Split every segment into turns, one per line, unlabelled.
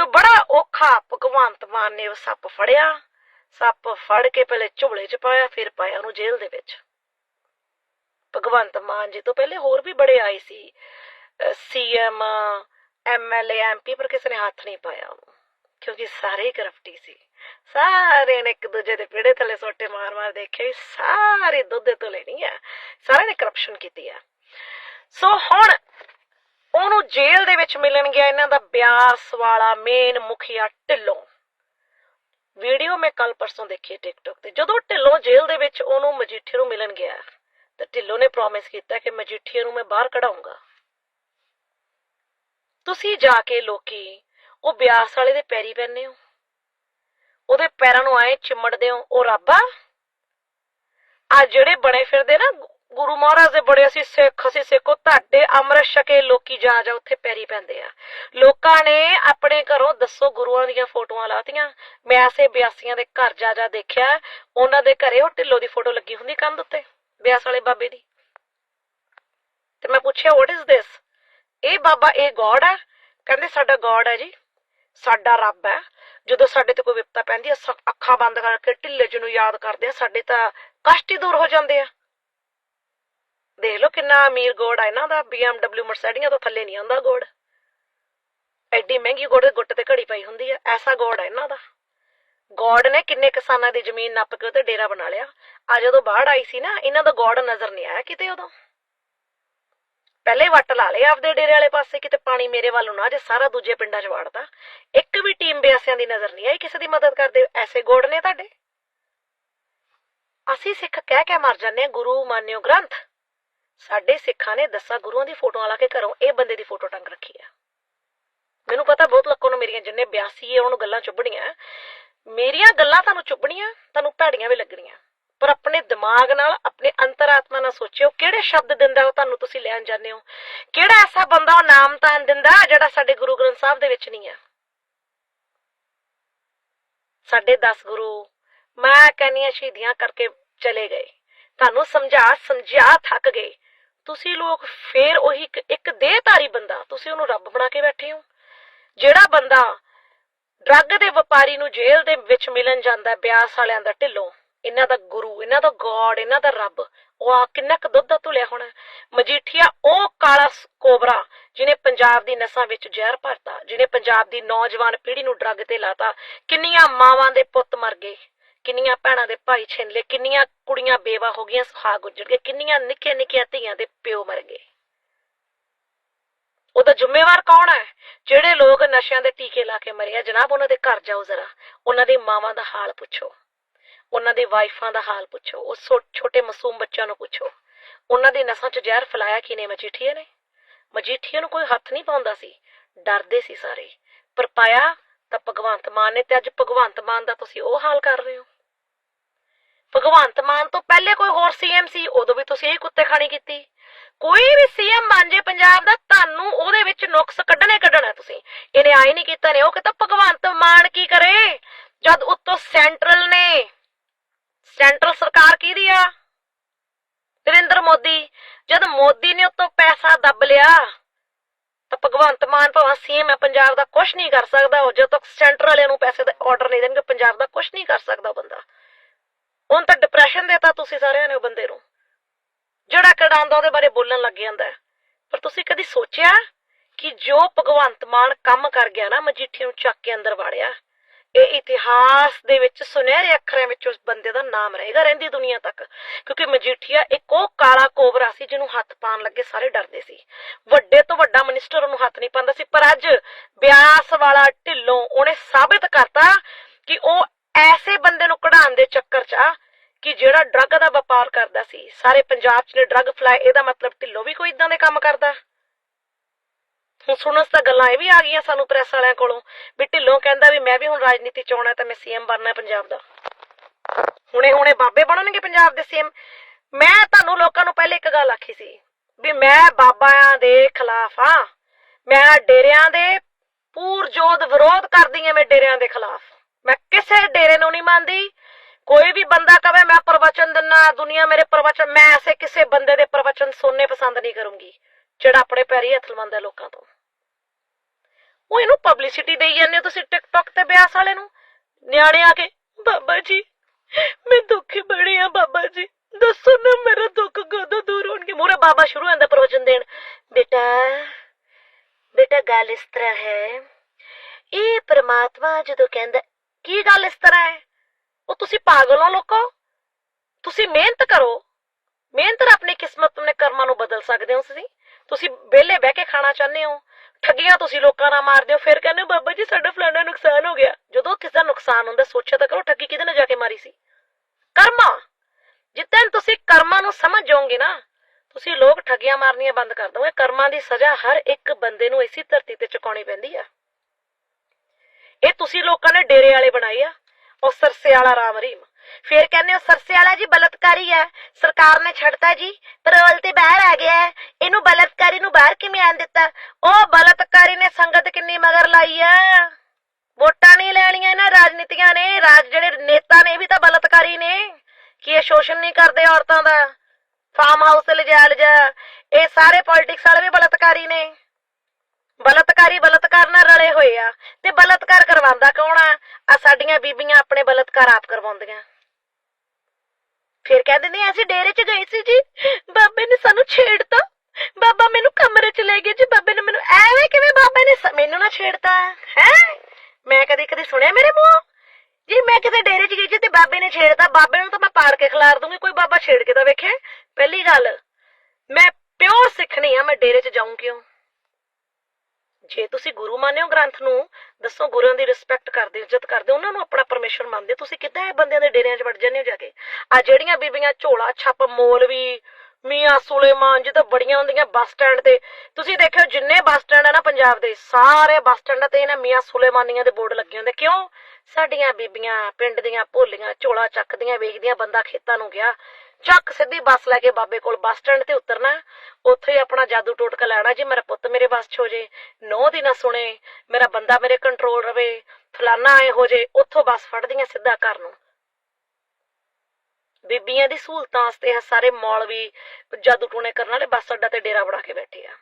ਸੋ ਬੜਾ ਔਖਾ ਭਗਵੰਤ ਮਾਨ ਨੇ ਉਹ ਸੱਪ ਫੜਿਆ। ਸੱਪ ਫੜ ਕੇ ਪਹਿਲੇ ਝੋਲੇ 'ਚ ਪਾਇਆ, ਫਿਰ ਪਾਇਆ ਉਹਨੂੰ ਜੇਲ੍ਹ ਦੇ ਵਿੱਚ। ਭਗਵੰਤ ਮਾਨ ਜੀ ਤੋਂ ਪਹਿਲੇ ਹੋਰ ਵੀ ਬੜੇ ਆਏ ਸੀ। ਸੀਐਮ ਐਮਐਲਏ ਐਮਪੀ ਪਰ ਕਿਸੇ ਨੇ ਹੱਥ ਨਹੀਂ ਪਾਇਆ ਉਹਨੂੰ, ਕਿਉਂਕਿ ਸਾਰੇ ਹੀ ਕਰਪਟੀ ਸੀ। ਸਾਰੇ ਨੇ ਇੱਕ ਦੂਜੇ ਦੇ ਪੇੜੇ ਥੱਲੇ ਸੋਟੇ ਮਾਰ ਮਾਰ ਦੇਖੇ ਵੀ ਸਾਰੇ ਦੁੱਧ ਤੋਂ ਲੈਣੀ ਆ, ਸਾਰਿਆਂ ਨੇ ਕਰਪਸ਼ਨ ਕੀਤੀ ਆ। ਸੋ ਹੁਣ ਉਹਨੂੰ ਜੇਲ੍ਹ ਦੇ ਵਿੱਚ ਮਿਲਣ ਗਿਆ ਇਹਨਾਂ ਦਾ ਬਿਆਸ ਵਾਲਾ ਮੇਨ ਮੁਖੀਆ ਢਿੱਲੋਂ। ਵੀਡੀਓ ਮੈਂ ਕੱਲ ਪਰਸੋਂ ਦੇਖੀ ਟਿਕਟੋਕ ਤੇ। ਜਦੋਂ ਢਿੱਲੋਂ ਜੇਲ੍ਹ ਦੇ ਵਿੱਚ ਉਹਨੂੰ ਮਜੀਠੀਏ ਨੂੰ ਮਿਲਣ ਗਿਆ, ਤਾਂ ਢਿੱਲੋਂ ਨੇ ਪ੍ਰੋਮਿਸ ਕੀਤਾ ਕਿ ਮਜੀਠੀਏ ਨੂੰ ਮੈਂ ਬਾਹਰ ਕਢਾਉਂਗਾ। ਤੁਸੀਂ ਜਾ ਕੇ ਲੋਕੀ ਉਹ ਬਿਆਸ ਵਾਲੇ ਦੇ ਪੈਰੀ ਪੈਂਦੇ ਹੋ। ਉਹਦੇ ਪੈਰਾਂ ਨੂੰ ਆਏ ਚਿਮੜਦੇ ਹੋ, ਉਹ ਰੱਬਾ ਆ ਜਿਹੜੇ ਬਣੇ ਫਿਰਦੇ ਨਾ ਗੁਰੂ ਮਹਾਰਾਜ ਦੇ ਬੜੇ ਅਸੀਂ ਸਿੱਖ, ਅਸੀਂ ਸਿੱਖੋ, ਤੁਹਾਡੇ ਅੰਮ੍ਰਿਤ ਛਕੇ ਲੋਕੀ ਜਾ ਜਾ ਉੱਥੇ ਪੈਰੀ ਪੈਂਦੇ ਆ। ਲੋਕਾਂ ਨੇ ਆਪਣੇ ਘਰੋਂ ਦੱਸੋ ਗੁਰੂਆਂ ਦੀਆਂ ਫੋਟੋਆਂ ਲਾਤੀਆਂ। ਮੈਂ ਐਸੇ ਬਿਆਸੀਆਂ ਦੇ ਘਰ ਜਾ ਜਾ ਦੇਖਿਆ। ਉਹਨਾਂ ਦੇ ਘਰੇ ਉਹ ਢਿੱਲੋ ਦੀ ਫੋਟੋ ਲੱਗੀ ਹੁੰਦੀ ਕੰਧ ਉੱਤੇ, ਬਿਆਸ ਵਾਲੇ ਬਾਬੇ ਦੀ। ਤੇ ਮੈਂ ਪੁੱਛਿਆ ਵਾਟ ਇਜ਼ ਦਿਸ ਇਹ ਬਾਬਾ, ਇਹ ਗੋਡ ਹੈ ਕਹਿੰਦੇ, ਸਾਡਾ ਗੋਡ ਹੈ ਜੀ। ਸਾਡਾ ਰੱਬ ਹੈ ਜਦੋਂ ਸਾਡੇ ਤੇ ਕੋਈ ਵਿਪਤਾ ਪੈਂਦੀ ਹੈ ਅੱਖਾਂ ਬੰਦ ਕਰਕੇ ਢਿੱਲੇ ਜਿਹਨੂੰ ਯਾਦ ਕਰਦੇ ਆ, ਸਾਡੇ ਤਾਂ ਕਸ਼ਟ ਹੀ ਦੂਰ ਹੋ ਜਾਂਦੇ ਆ। ਦੇਖ ਲਓ ਕਿੰਨਾ ਅਮੀਰ ਗੋੜ ਹੈ ਇਹਨਾਂ ਦਾ BMW ਮਰਸੀਡੀਆਂ ਤੋਂ ਥੱਲੇ ਨਹੀਂ ਆਉਂਦਾ ਗੋੜ। ਐਡੀ ਮਹਿੰਗੀ ਗੋੜ ਦੇ ਗੁੱਟ ਤੇ ਘੜੀ ਪਈ ਹੁੰਦੀ ਹੈ ਐਸਾ ਗੋੜ ਹੈ ਇਹਨਾਂ ਦਾ। ਗੋੜ ਨੇ ਕਿੰਨੇ ਕਿਸਾਨਾਂ ਦੀ ਜ਼ਮੀਨ ਨੱਪ ਕੇ ਉੱਤੇ ਡੇਰਾ ਬਣਾ ਲਿਆ। ਆ ਜਦੋਂ ਬਾੜ ਆਈ ਸੀ ਨਾ, ਇਹਨਾਂ ਦਾ ਗੋੜ ਨਜ਼ਰ ਨਹੀਂ ਆਇਆ ਕਿਤੇ ਉਦੋਂ। ਪਹਿਲੇ ਵੱਟ ਲਾ ਲਏ ਆਪਦੇ ਡੇਰੇ ਵਾਲੇ ਪਾਸੇ, ਕਿਤੇ ਪਾਣੀ ਮੇਰੇ ਵੱਲ ਨੂੰ ਨਾ ਜੇ, ਸਾਰਾ ਦੂਜੇ ਪਿੰਡਾਂ 'ਚ ਵੜਦਾ ਇੱਕ ਵੀ ਟੀਮ ਬਿਆਸਿਆਂ ਦੀ ਨਜ਼ਰ ਨਹੀਂ ਆਈ, ਕਿਸੇ ਦੀ ਮਦਦ ਕਰਦੇ ਐਸੇ ਗੋੜ ਨੇ ਤੁਹਾਡੇ? ਅਸੀਂ ਸਿੱਖ ਕਹਿ ਕੇ ਮਰ ਜਾਂਦੇ ਆ ਗੁਰੂ, ਮਾਨਿਓ, ਗ੍ਰੰਥ। ਸਾਡੇ ਸਿੱਖਾਂ ਨੇ ਦਸਾਂ ਗੁਰੂਆਂ ਦੀ ਫੋਟੋਆਂ ਲਾ ਕੇ ਘਰੋਂ ਇਹ ਬੰਦੇ ਦੀ ਫੋਟੋ ਟੰਗ ਰੱਖੀ ਆ। ਮੈਨੂੰ ਪਤਾ ਬਹੁਤ ਲੋਕਾਂ ਨੂੰ ਮੇਰੀਆਂ ਜਿੰਨੇ ਬਿਆਸੀ ਹੈ ਉਹਨਾਂ ਨੂੰ ਗੱਲਾਂ ਚੁੱਭਣੀਆਂ। ਮੇਰੀਆਂ ਗੱਲਾਂ ਤੁਹਾਨੂੰ ਚੁੱਭਣੀਆਂ, ਤੁਹਾਨੂੰ ਭੈੜੀਆਂ ਵੀ ਲੱਗਣੀਆਂ। ਪਰ ਆਪਣੇ ਦਿਮਾਗ ਨਾਲ, ਆਪਣੇ ਅੰਤਰਾਤਮਾ ਨਾਲ ਸੋਚਿਓ, ਕਿਹੜੇ ਸ਼ਬਦ ਦਿੰਦਾ ਉਹ ਤੁਹਾਨੂੰ ਤੁਸੀਂ ਲੈਣ ਜਾਂਦੇ ਹੋ? ਕਿਹੜਾ ਐਸਾ ਬੰਦਾ ਉਹ ਨਾਮ ਤਾਂ ਦਿੰਦਾ ਜਿਹੜਾ ਸਾਡੇ ਗੁਰੂ ਗ੍ਰੰਥ ਸਾਹਿਬ ਦੇ ਵਿੱਚ ਨਹੀਂ ਆ? ਸਾਡੇ 10 ਗੁਰੂ, ਮੈਂ ਕਹਿੰਨੀਆਂ ਸ਼ਹੀਦੀਆਂ ਕਰਕੇ ਚਲੇ ਗਏ। ਤੁਹਾਨੂੰ ਸਮਝਾ ਸਮਝਾ ਥੱਕ ਗਏ। ਤੁਸੀਂ ਲੋਕ ਫੇਰ ਉਹੀ ਇੱਕ- ਦੇਹਧਾਰੀ ਬੰਦਾ, ਤੁਸੀਂ ਉਹਨੂੰ ਰੱਬ ਬਣਾ ਕੇ ਬੈਠੇ ਹੋ। ਜਿਹੜਾ ਬੰਦਾ ਡਰੱਗ ਦੇ ਵਪਾਰੀ ਨੂੰ ਜੇਲ੍ਹ ਦੇ ਵਿੱਚ ਮਿਲਣ ਜਾਂਦਾ, ਬਿਆਸ ਵਾਲਿਆਂ ਦਾ ਢਿੱਲੋਂ, ਇਹਨਾਂ ਦਾ ਗੁਰੂ, ਇਹਨਾਂ ਦਾ ਗੋਡ, ਇਹਨਾਂ ਦਾ ਰੱਬ, ਉਹ ਆ ਕਿੰਨਾ ਕੁ ਦੁੱਧ ਦਾ ਧੁਲਿਆ ਹੋਣਾ। ਮਜੀਠੀਆ, ਉਹ ਕਾਲਾ ਕੋਬਰਾ ਜਿਹਨੇ ਪੰਜਾਬ ਦੀ ਨਸਾਂ ਵਿੱਚ ਜ਼ਹਿਰ ਭਰਤਾ, ਜਿਹਨੇ ਪੰਜਾਬ ਦੀ ਨੌਜਵਾਨ ਪੀੜ੍ਹੀ ਨੂੰ ਡਰੱਗ ਤੇ ਲਾਤਾ, ਕਿੰਨੀਆਂ ਮਾਵਾਂ ਦੇ ਪੁੱਤ ਮਰ ਗਏ। ਕਿੰਨੀਆਂ ਭੈਣਾਂ ਦੇ ਭਾਈ ਛਿਨ ਲਏ ਕਿੰਨੀਆਂ ਕੁੜੀਆਂ ਬੇਵਾ ਹੋ ਗਈਆਂ, ਸੁਹਾਗ ਉੱਜੜ ਗਏ, ਕਿੰਨੀਆਂ ਨਿੱਕੀਆਂ ਨਿੱਕੀਆਂ ਧੀਆਂ ਦੇ ਪਿਓ ਮਰ ਗਏ। ਉਹਦਾ ਜ਼ਿੰਮੇਵਾਰ ਕੌਣ ਹੈ? ਜਿਹੜੇ ਲੋਕ ਨਸ਼ਿਆਂ ਦੇ ਟੀਕੇ ਲਾ ਕੇ ਮਰੇ ਆ, ਜਨਾਬ ਉਹਨਾਂ ਦੇ ਘਰ ਜਾਓ ਜ਼ਰਾ, ਉਹਨਾਂ ਦੀ ਮਾਵਾਂ ਦਾ ਹਾਲ ਪੁੱਛੋ, ਉਹਨਾਂ ਦੇ ਵਾਈਫਾਂ ਦਾ ਹਾਲ ਪੁੱਛੋ, ਉਹ ਛੋ- ਛੋਟੇ ਮਾਸੂਮ ਬੱਚਿਆਂ ਨੂੰ ਪੁੱਛੋ, ਉਹਨਾਂ ਦੇ ਨਸਾਂ 'ਚ ਜ਼ਹਿਰ ਫੈਲਾਇਆ ਕਿਨੇ ਮਜੀਠੀਏ ਨੇ? ਮਜੀਠੀਏ ਨੂੰ ਕੋਈ ਹੱਥ ਨਹੀਂ ਪਾਉਂਦਾ ਸੀ, ਡਰਦੇ ਸੀ ਸਾਰੇ, ਪਰ ਪਾਇਆ ਤਾਂ ਭਗਵੰਤ ਮਾਨ ਨੇ ਤੇ ਅੱਜ ਭਗਵੰਤ ਮਾਨ ਦਾ ਤੁਸੀਂ ਉਹ ਹਾਲ ਕਰ ਰਹੇ ਹੋ। ਭਗਵੰਤ ਮਾਨ ਤੋਂ ਪਹਿਲੇ ਕੋਈ ਹੋਰ ਸੀਐਮ ਸੀ, ਉਦੋਂ ਵੀ ਤੁਸੀਂ ਇਹੀ ਕੁੱਤੇ ਖਾਣੀ ਕੀਤੀ। ਕੋਈ ਵੀ ਸੀਐਮ ਬਣ ਜੇ ਪੰਜਾਬ ਦਾ, ਤੁਹਾਨੂੰ ਉਹਦੇ ਵਿੱਚ ਨੁਕਸ ਕੱਢਣੇ ਕੱਢਣਾ ਤੁਸੀਂ। ਇਹਨੇ ਆਏ ਨਹੀਂ ਕੀਤਾ, ਨੇ ਉਹ ਕਹਿੰਦਾ ਭਗਵੰਤ ਮਾਨ ਕੀ ਕਰੇ? ਜਦ ਉੱਤੋਂ ਸੈਂਟਰਲ ਨੇ, ਸੈਂਟਰਲ ਸਰਕਾਰ ਕਿਹਦੀ ਆ? ਨਰਿੰਦਰ ਮੋਦੀ। ਜਦ ਮੋਦੀ ਨੇ ਉੱਤੋਂ ਪੈਸਾ ਦੱਬ ਲਿਆ ਭਗਵੰਤ ਮਾਨ ਭਾਵੇਂ ਸੀਐਮ ਹੈ ਪੰਜਾਬ ਦਾ ਕੁਝ ਨਹੀਂ ਕਰ ਸਕਦਾ ਉਹ। ਜਦੋਂ ਤੱਕ ਸੈਂਟਰ ਵਾਲਿਆਂ ਨੂੰ ਪੈਸੇ ਦਾ ਆਰਡਰ ਨਹੀਂ ਦੇਣਗੇ, ਪੰਜਾਬ ਦਾ ਕੁਝ ਨਹੀਂ ਕਰ ਸਕਦਾ ਬੰਦਾ। ਹੁਣ ਤਾਂ ਡਿਪਰੈਸ਼ਨ ਦੇਤਾ ਤੁਸੀਂ ਸਾਰਿਆਂ ਨੇ ਉਹ ਬੰਦੇ ਨੂੰ। ਜਿਹੜਾ ਕਢਾਉਂਦਾ ਉਹਦੇ ਬਾਰੇ ਬੋਲਣ ਲੱਗ ਜਾਂਦਾ ਪਰ ਤੁਸੀਂ ਕਦੀ ਸੋਚਿਆ ਕਿ ਜੋ ਭਗਵੰਤ ਮਾਨ ਕੰਮ ਕਰ ਗਿਆ ਨਾ ਮਜੀਠੀ ਨੂੰ ਚੱਕ ਕੇ ਅੰਦਰ ਵਾੜਿਆ ਇਹ ਇਤਿਹਾਸ ਦੇ ਵਿੱਚ ਸੁਨਹਿਰੇ ਅੱਖਰਾਂ ਵਿੱਚ ਉਸ ਬੰਦੇ ਦਾ ਨਾਮ ਰਹੇਗਾ ਰਹਿੰਦੀ ਦੁਨੀਆ ਤੱਕ। ਕਿਉਂਕਿ ਮਜੀਠੀਆ ਇੱਕ ਉਹ ਕਾਲਾ ਕੋਬਰਾ ਸੀ ਜਿਹਨੂੰ ਹੱਥ ਪਾਉਣ ਲੱਗੇ ਸਾਰੇ ਡਰਦੇ ਸੀ। ਵੱਡੇ ਤੋਂ ਵੱਡਾ ਮਿਨਿਸਟਰ ਉਹਨੂੰ ਹੱਥ ਨਹੀਂ ਪਾਉਂਦਾ ਸੀ, ਪਰ ਅੱਜ ਬਿਆਸ ਵਾਲਾ ਢਿੱਲੋਂ ਉਹਨੇ ਸਾਬਿਤ ਕਰਤਾ ਕਿ ਉਹ ਐਸੇ ਬੰਦੇ ਨੂੰ ਕਢਾਉਣ ਦੇ ਚੱਕਰ 'ਚ ਆ ਕਿ ਜਿਹੜਾ ਡਰੱਗ ਦਾ ਵਪਾਰ ਕਰਦਾ ਸੀ। ਸਾਰੇ ਪੰਜਾਬ 'ਚ ਨੇ ਡਰੱਗ ਫਲਾਈ ਇਹਦਾ ਮਤਲਬ ਢਿੱਲੋਂ ਵੀ ਕੋਈ ਇਦਾਂ ਦੇ ਕੰਮ ਕਰਦਾ। ਹੁਣ ਸੁਣਨ ਤਾਂ ਗੱਲਾਂ ਇਹ ਵੀ ਆ ਗਈਆਂ ਸਾਨੂੰ ਪ੍ਰੈਸ ਵਾਲਿਆਂ ਕੋਲੋਂ ਵੀ ਢਿੱਲੋਂ ਕਹਿੰਦਾ ਵੀ ਮੈਂ ਵੀ ਹੁਣ ਰਾਜਨੀਤੀ 'ਚ ਆਉਣਾ ਤਾਂ ਮੈਂ ਸੀਐਮ ਬਣਨਾ ਪੰਜਾਬ ਦਾ। ਹੁਣੇ ਹੁਣੇ ਬਾਬੇ ਬਣਨਗੇ ਪੰਜਾਬ ਦੇ ਸੀਐਮ। ਮੈਂ ਤੁਹਾਨੂੰ ਲੋਕਾਂ ਨੂੰ ਪਹਿਲੇ ਇੱਕ ਗੱਲ ਆਖੀ ਸੀ ਵੀ ਮੈਂ ਬਾਬਾਆਂ ਦੇ ਖਿਲਾਫ ਆ ਮੈਂ ਡੇਰਿਆਂ ਦੇ ਪੂਰਜੋਤ ਵਿਰੋਧ ਕਰਦੀ ਹਾਂ ਮੈਂ ਡੇਰਿਆਂ ਦੇ ਖਿਲਾਫ। ਮੈਂ ਕਿਸੇ ਡੇਰੇ ਨੂੰ ਨਹੀਂ ਮੰਨਦੀ। ਕੋਈ ਵੀ ਬੰਦਾ ਕਵੇ ਮੈਂ ਪ੍ਰਵਚਨ ਦਿੰਨਾ, ਦੁਨੀਆ ਮੇਰੇ ਪ੍ਰਵਚਨ, ਮੈਂ ਐਸੇ ਕਿਸੇ ਬੰਦੇ ਦੇ ਪ੍ਰਵਚਨ ਸੁਣਨੇ ਪਸੰਦ ਨਹੀਂ ਕਰੂੰਗੀ। ਜਿਹੜਾ ਆਪਣੇ ਪੈਰੀ ਹੱਥ ਲਵਾਉਂਦਾ ਲੋਕਾਂ ਤੋਂ। ਉਹ ਇਹਨੂੰ ਪਬਲਿਸਿਟੀ ਦੇਈ ਜਾਂਦੇ ਹੋ ਤੁਸੀਂ ਟਿਕਟੌਕ ਤੇ ਬਿਆਸ ਵਾਲੇ ਨੂੰ। ਨਿਆਣੇ ਆ ਕੇ, ਬਾਬਾ ਜੀ, ਮੈਂ ਦੁਖੀ ਬੜੀ ਆ ਬਾਬਾ ਜੀ। ਦੱਸੋ ਨਾ ਮੇਰਾ ਦੁੱਖ ਕਦੋਂ ਦੂਰ ਹੋਣਗੇ? ਮੋਰੇ ਬਾਬਾ ਸ਼ੁਰੂ ਹੁੰਦਾ ਪ੍ਰਵਚਨ ਦੇਣ। ਬੇਟਾ ਬੇਟਾ ਗੱਲ ਇਸ ਤਰ੍ਹਾਂ ਹੈ, ਇਹ ਪ੍ਰਮਾਤਮਾ ਜਦੋਂ ਕਹਿੰਦਾ, ਕੀ ਗੱਲ ਇਸ ਤਰ੍ਹਾਂ ਹੈ? ਉਹ ਤੁਸੀਂ ਪਾਗਲ ਹੋ ਲੋਕੋ। ਤੁਸੀਂ ਮਿਹਨਤ ਕਰੋ। ਮਿਹਨਤ ਨਾਲ ਆਪਣੀ ਕਿਸਮਤ ਆਪਣੇ ਕਰਮਾਂ ਨੂੰ ਬਦਲ ਸਕਦੇ ਹੋ ਤੁਸੀਂ। ਤੁਸੀਂ ਵਿਹਲੇ ਬਹਿ ਕੇ ਖਾਣਾ ਚਾਹੁੰਦੇ ਹੋ? ਠੱਗੀਆਂ ਤੁਸੀਂ ਲੋਕਾਂ ਨਾਲ ਮਾਰਦੇ ਹੋ। ਫਿਰ ਕਹਿੰਦੇ ਹੋ, ਬਾਬਾ ਜੀ ਸਾਡਾ ਫਲਾਣਾ ਨੁਕਸਾਨ ਹੋ ਗਿਆ। ਜਦੋਂ ਕਿਸੇ ਦਾ ਨੁਕਸਾਨ ਹੁੰਦਾ ਸੋਚਿਆ ਤਾਂ ਕਰੋ ਠੱਗੀ ਕਿਹਦੇ ਨਾਲ ਜਾ ਕੇ ਮਾਰੀ ਸੀ? ਕਰਮਾ! ਜਿੱਦਾਂ ਤੁਸੀਂ ਕਰਮਾਂ ਨੂੰ ਸਮਝ ਜਾਓਗੇ ਨਾ ਤੁਸੀਂ ਲੋਕ ਠੱਗੀਆਂ ਮਾਰਨੀਆਂ ਬੰਦ ਕਰ ਦੋਗੇ ਕਰਮਾਂ ਦੀ ਸਜ਼ਾ ਹਰ ਇੱਕ ਬੰਦੇ ਨੂੰ ਇਸੇ ਧਰਤੀ ਤੇ ਚੁਕਾਉਣੀ ਪੈਂਦੀ ਆ। ਇਹ ਤੁਸੀਂ ਲੋਕਾਂ ਨੇ ਡੇਰੇ ਵਾਲੇ ਬਣਾਏ ਆ ਉਹ ਸਰਸੇ ਵਾਲਾ ਰਾਮ ਰਹੀਮ। ਫਿਰ ਕਹਿੰਦੇ ਹੋ, ਸਰਸੇ ਵਾਲਾ ਜੀ ਬਲਤਕਾਰੀ ਹੈ, ਸਰਕਾਰ ਨੇ ਛੱਡਤਾ ਜੀ ਪਰੋਲ ਤੇ ਬਾਹਰ ਆ ਗਿਆ ਇਹਨੂੰ ਬਲਤਕਾਰੀ ਨੂੰ ਬਾਹਰ ਕਿਵੇਂ ਆਣ ਦਿੱਤਾ? ਉਹ ਬਲਤਕਾਰੀ ਨੇ ਸੰਗਤ ਕਿੰਨੀ ਮਗਰ ਲਾਈ ਹੈ ਵੋਟਾਂ ਨਹੀਂ ਲੈਣੀਆਂ ਇਹਨਾਂ ਰਾਜਨੀਤੀਆਂ ਨੇ, ਰਾਜ ਜਿਹੜੇ ਨੇਤਾ ਨੇ ਵੀ ਤਾਂ ਬਲਤਕਾਰੀ ਨੇ। ਕਿ ਇਹ ਸ਼ੋਸ਼ਣ ਨਹੀਂ ਕਰਦੇ ਔਰਤਾਂ ਦਾ? ਫਾਰਮ ਹਾਊਸ ਤੇ ਲਿਜਾ ਲਿਜਾ ਇਹ ਸਾਰੇ ਪੋਲਿਟਿਕਸ ਵਾਲੇ ਵੀ ਬਲਤਕਾਰੀ ਨੇ। ਬਲਤਕਾਰੀ ਬਲਤਕਾਰ ਨਾਲ ਰਲੇ ਹੋਏ ਆ। ਤੇ ਬਲਤਕਾਰ ਕਰਵਾਉਂਦਾ ਕੌਣ ਆ? ਆ ਸਾਡੀਆਂ ਬੀਬੀਆਂ ਆਪਣੇ ਬਲਤਕਾਰ ਆਪ ਕਰਵਾਉਂਦੀਆਂ। ਫਿਰ ਕਹਿ ਦਿੰਦੇ ਅਸੀਂ ਡੇਰੇ 'ਚ ਗਏ ਸੀ ਜੀ। ਬਾਬੇ ਨੇ ਸਾਨੂੰ ਛੇੜਤਾ। ਬਾਬਾ ਮੈਨੂੰ ਕਮਰੇ 'ਚ ਲੈ ਗਏ ਜੀ। ਬਾਬੇ ਨੇ ਮੈਨੂੰ ਐਵੇਂ ਕਿਵੇਂ ਬਾਬੇ ਨੇ ਮੈਨੂੰ ਨਾ ਛੇੜਤਾ। ਹੈ? ਮੈਂ ਕਦੇ ਕਦੇ ਸੁਣਿਆ ਮੇਰੇ ਮੂੰਹ? ਜੀ, ਮੈਂ ਕਿਤੇ ਡੇਰੇ 'ਚ ਗਈ ਜੀ ਤੇ ਬਾਬੇ ਨੇ ਛੇੜਤਾ। ਬਾਬੇ ਨੂੰ ਤਾਂ ਮੈਂ ਪਾੜ ਕੇ ਖਿਲਾਰ ਦੂੰਗੀ, ਕੋਈ ਬਾਬਾ ਛੇੜ ਕੇ ਤਾਂ ਵੇਖੇ। ਪਹਿਲੀ ਗੱਲ, ਮੈਂ ਪਿਓਰ ਸਿੱਖਣੀ ਆ, ਮੈਂ ਡੇਰੇ 'ਚ ਜਾਊਂ ਕਿਉਂ? ਜੇ ਤੁਸੀਂ ਗੁਰੂ ਮੰਨਿਓ ਗ੍ਰੰਥ ਨੂੰ ਦੱਸੋ ਗੁਰੂਆਂ ਦੀ ਰਿਸਪੈਕਟ ਕਰਦੇ, ਇੱਜ਼ਤ ਕਰਦੇ, ਉਹਨਾਂ ਨੂੰ ਆਪਣਾ ਪਰਮੇਸ਼ਰ ਮੰਨਦੇ ਤੁਸੀਂ ਕਿੱਦਾਂ ਇਹ ਬੰਦਿਆਂ ਦੇ ਡੇਰਿਆਂ 'ਚ ਵੜ ਜਾਂਦੇ ਹੋ ਜਾ ਕੇ? ਆ ਜਿਹੜੀਆਂ ਬੀਬੀਆਂ ਝੋਲਾ, ਛੱਪ ਮੌਲਵੀ ਮੀਆਂ ਸੁਲੇਮਾਨ ਜੀ ਬੜੀਆਂ ਹੁੰਦੀਆਂ ਬੱਸ ਸਟੈਂਡ ਤੇ। ਤੁਸੀਂ ਦੇਖਿਓ ਜਿੰਨੇ ਬੱਸ ਸਟੈਂਡ ਆ ਨਾ ਪੰਜਾਬ ਦੇ, ਸਾਰੇ ਬੱਸ ਸਟੈਂਡਾਂ ਤੇ ਇਹਨਾਂ ਮੀਆਂ ਸੁਲੇਮਾਨੀਆਂ ਦੇ ਬੋਰਡ ਲੱਗੇ ਹੁੰਦੇ। ਕਿਉਂ? ਸਾਡੀਆਂ ਬੀਬੀਆਂ ਪਿੰਡ ਦੀਆਂ ਭੋਲੀਆਂ ਝੋਲਾ ਚੱਕਦੀਆਂ, ਵੇਖਦੀਆਂ, ਬੰਦਾ ਖੇਤਾਂ ਨੂੰ ਗਿਆ। ਚੱਕ ਸਿੱਧੀ ਬੱਸ ਲੈ ਕੇ ਬਾਬੇ ਕੋਲ ਬੱਸ ਸਟੈਂਡ ਤੇ ਉਤਰਨਾ। ਉੱਥੇ ਆਪਣਾ ਜਾਦੂ ਟੋਟਕਾ ਲੈਣਾ ਜੀ, ਮੇਰਾ ਪੁੱਤ ਮੇਰੇ ਬੱਸ 'ਚ ਹੋ ਜੇ, ਨੋ ਦੀ ਨਾ ਸੁਣੇ, ਮੇਰਾ ਬੰਦਾ ਮੇਰੇ ਕੰਟਰੋਲ ਰਵੇ, ਫਲਾਨਾ ਐ ਹੋ ਜੇ, ਉੱਥੋਂ ਬੱਸ ਫੜਦੀਆਂ ਸਿੱਧਾ ਘਰ ਨੂੰ। ਬੀਬੀਆਂ ਦੀ ਸਹੂਲਤਾਂ ਵਾਸਤੇ ਇਹ ਸਾਰੇ ਮੌਲਵੀ ਜਾਦੂ ਟੂਣੇ ਕਰਨ ਵਾਲੇ ਬੱਸ ਅੱਡਾ ਤੇ ਡੇਰਾ ਬਣਾ ਕੇ ਬੈਠੇ ਆ।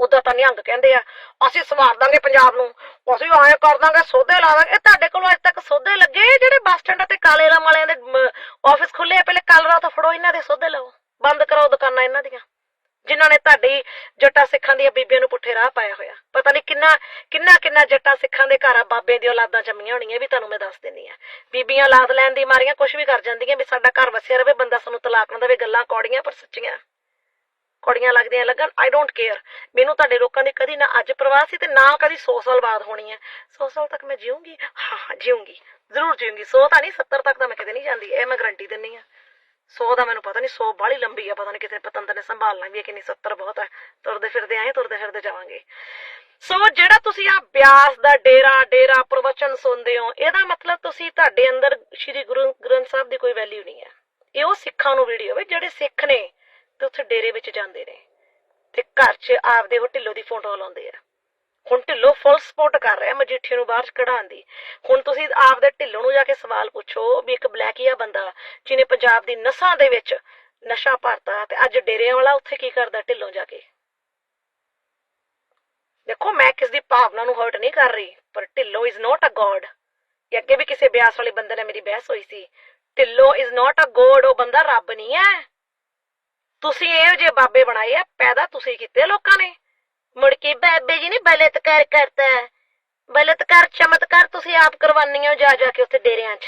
ਉਦਾਂ ਤਾਂ ਨਿਹੰਗ ਕਹਿੰਦੇ ਆ, ਅਸੀਂ ਸਵਾਰ ਦਾਂਗੇ ਪੰਜਾਬ ਨੂੰ, ਅਸੀਂ ਐਂ ਕਰ ਦਾਂਗੇ, ਸੋਧੇ ਲਾ ਦਾਂਗੇ। ਇਹ ਤੁਹਾਡੇ ਕੋਲੋਂ ਅੱਜ ਤੱਕ ਸੋਧੇ ਲੱਗੇ ਜਿਹੜੇ ਬੱਸ ਸਟੈਂਡਾਂ ਤੇ ਕਾਲੇ ਰਾਮ ਵਾਲਿਆਂ ਦੇ ਆਫਿਸ ਖੁੱਲੇ ਆ, ਪਹਿਲੇ ਕੱਲ ਤੋਂ ਫੜੋ ਇਹਨਾਂ ਦੇ, ਸੋਧੇ ਲਾਓ। ਬੰਦ ਕਰਾਓ ਦੁਕਾਨਾਂ ਇਹਨਾਂ ਦੀਆਂ। ਜਿਨ੍ਹਾਂ ਨੇ ਤੁਹਾਡੀ ਜੱਟਾ ਸਿੱਖਾਂ ਦੀਆਂ ਬੀਬੀਆਂ ਨੂੰ ਪੁੱਠੇ ਰਾਹ ਪਾਇਆ ਹੋਇਆ। ਪਤਾ ਨਹੀਂ ਕਿੰਨਾ ਕਿੰਨਾ ਕਿੰਨਾ ਜੱਟਾ ਸਿੱਖਾਂ ਦੇ ਘਰ ਆ, ਬਾਬੇ ਦੀ ਔਲਾਦਾਂ ਜੰਮੀਆਂ ਹੋਣੀਆਂ ਵੀ ਤੁਹਾਨੂੰ ਮੈਂ ਦੱਸ ਦਿੰਨੀ ਆ ਬੀਬੀਆਂ ਲਾਦ ਲੈਣ ਦੀ ਮਾਰੀਆਂ ਕੁਝ ਵੀ ਕਰ ਜਾਂਦੀਆਂ ਵੀ ਸਾਡਾ ਘਰ ਵਸਿਆ ਰਵੇ, ਬੰਦਾ ਸਾਨੂੰ ਤਲਾਕ ਨਾ ਦੇਵੇ, ਗੱਲਾਂ ਕੌੜੀਆਂ ਪਰ ਸੱਚੀਆਂ। ਕੌੜੀਆਂ ਲੱਗਦੀਆਂ ਲੱਗਣ ਆਈ ਡੋਂਟ ਕੇਅਰ ਮੈਨੂੰ ਤੁਹਾਡੇ ਲੋਕਾਂ ਦੀ ਕਦੀ ਨਾ ਅੱਜ ਪ੍ਰਵਾਹ ਸੀ ਤੇ ਨਾ ਕਦੀ 100 ਸਾਲ ਬਾਅਦ ਹੋਣੀ ਹੈ। 100 ਸਾਲ ਤੱਕ ਮੈਂ ਜੀਉਂਗੀ ਹਾਂ ਹਾਂ ਜੀਉਂਗੀ ਜ਼ਰੂਰ ਜੀਉਂਗੀ 100 ਤਾਂ ਨਹੀਂ 70 ਤੱਕ ਤਾਂ ਮੈਂ ਕਿਤੇ ਨਹੀਂ ਜਾਂਦੀ। ਇਹ ਮੈਂ ਗਰੰਟੀ ਦਿੰਨੀ ਆ 100 ਦਾ ਮੈਨੂੰ ਪਤਾ ਨਹੀਂ 100 ਬਾਹਲੀ ਲੰਬੀ ਆ, ਪਤਾ ਨਹੀਂ ਕਿਸੇ ਪਤੰਦਰ ਨੇ ਸੰਭਾਲਣਾ ਵੀ ਹੈ ਕਿ ਨਹੀਂ 70 ਬਹੁਤ ਹੈ ਤੁਰਦੇ ਫਿਰਦੇ ਆਏ, ਤੁਰਦੇ ਫਿਰਦੇ ਜਾਵਾਂਗੇ। ਸੋ ਜਿਹੜਾ ਤੁਸੀਂ ਆ ਬਿਆਸ ਦਾ ਡੇਰਾ ਡੇਰਾ ਪ੍ਰਵਚਨ ਸੁਣਦੇ ਹੋ, ਇਹਦਾ ਮਤਲਬ ਤੁਸੀਂ ਤੁਹਾਡੇ ਅੰਦਰ ਸ੍ਰੀ ਗੁਰੂ ਗ੍ਰੰਥ ਸਾਹਿਬ ਦੀ ਕੋਈ ਵੈਲਿਊ ਨਹੀਂ ਹੈ। ਇਹ ਉਹ ਸਿੱਖਾਂ ਨੂੰ ਵੀਡੀਓ ਵੇ ਜਿਹੜੇ ਸਿੱਖ ਨੇ ਤੇ ਉੱਥੇ ਡੇਰੇ ਵਿੱਚ ਜਾਂਦੇ ਨੇ। ਤੇ ਘਰ 'ਚ ਆਪਦੇ ਉਹ ਢਿੱਲੋ ਦੀ ਫੋਟੋ ਲਾਉਂਦੇ ਆ। ਹੁਣ ਢਿੱਲੋਂ ਫੁੱਲ ਸਪੋਰਟ ਕਰ ਰਿਹਾ ਮਜੀਠੀਆ ਨੂੰ ਬਾਹਰ ਕਢਾਉਣ ਦੀ। ਹੁਣ ਤੁਸੀਂ ਆਪਦੇ ਢਿੱਲੋਂ ਨੂੰ ਜਾ ਕੇ ਸਵਾਲ ਪੁੱਛੋ ਵੀ ਇੱਕ ਬਲੈਕੀਆ ਬੰਦਾ ਜਿਹਨੇ ਪੰਜਾਬ ਦੀ ਨਸਾਂ ਦੇ ਵਿੱਚ ਨਸ਼ਾ ਭਰਤਾ ਤੇ ਅੱਜ ਡੇਰਿਆਂ ਵਾਲਾ ਉੱਥੇ ਕੀ ਕਰਦਾ ਢਿੱਲੋਂ ਜਾ ਕੇ? ਦੇਖੋ ਮੈਂ ਕਿਸ ਦੀ ਭਾਵਨਾ ਨੂੰ ਹਰਟ ਨਹੀਂ ਕਰ ਰਹੀ, ਪਰ Dhillon is not a god ਇਹ ਅੱਗੇ ਵੀ ਕਿਸੇ ਬਿਆਸ ਵਾਲੇ ਬੰਦੇ ਨਾਲ ਮੇਰੀ ਬਹਿਸ ਹੋਈ ਸੀ। Dhillon is not a god ਉਹ ਬੰਦਾ ਰੱਬ ਨਹੀਂ ਹੈ। ਤੁਸੀਂ ਇਹੋ ਜਿਹੇ ਬਾਬੇ ਬਣਾਏ ਆ, ਪੈਦਾ ਤੁਸੀਂ ਕੀਤੇ ਲੋਕਾਂ ਨੇ। ਮੁੜ ਕੇ ਬਾਬੇ ਜੀ ਨੇ ਬਲਤਕਾਰ ਕਰਤਾ ਬਲਤਕਾਰ ਚਮਤਕਾਰ ਤੁਸੀਂ ਆਪ ਕਰਵਾਉਂਦੇ ਹੋ ਜਾ ਜਾ ਕੇ ਉੱਥੇ ਡੇਰਿਆਂ 'ਚ।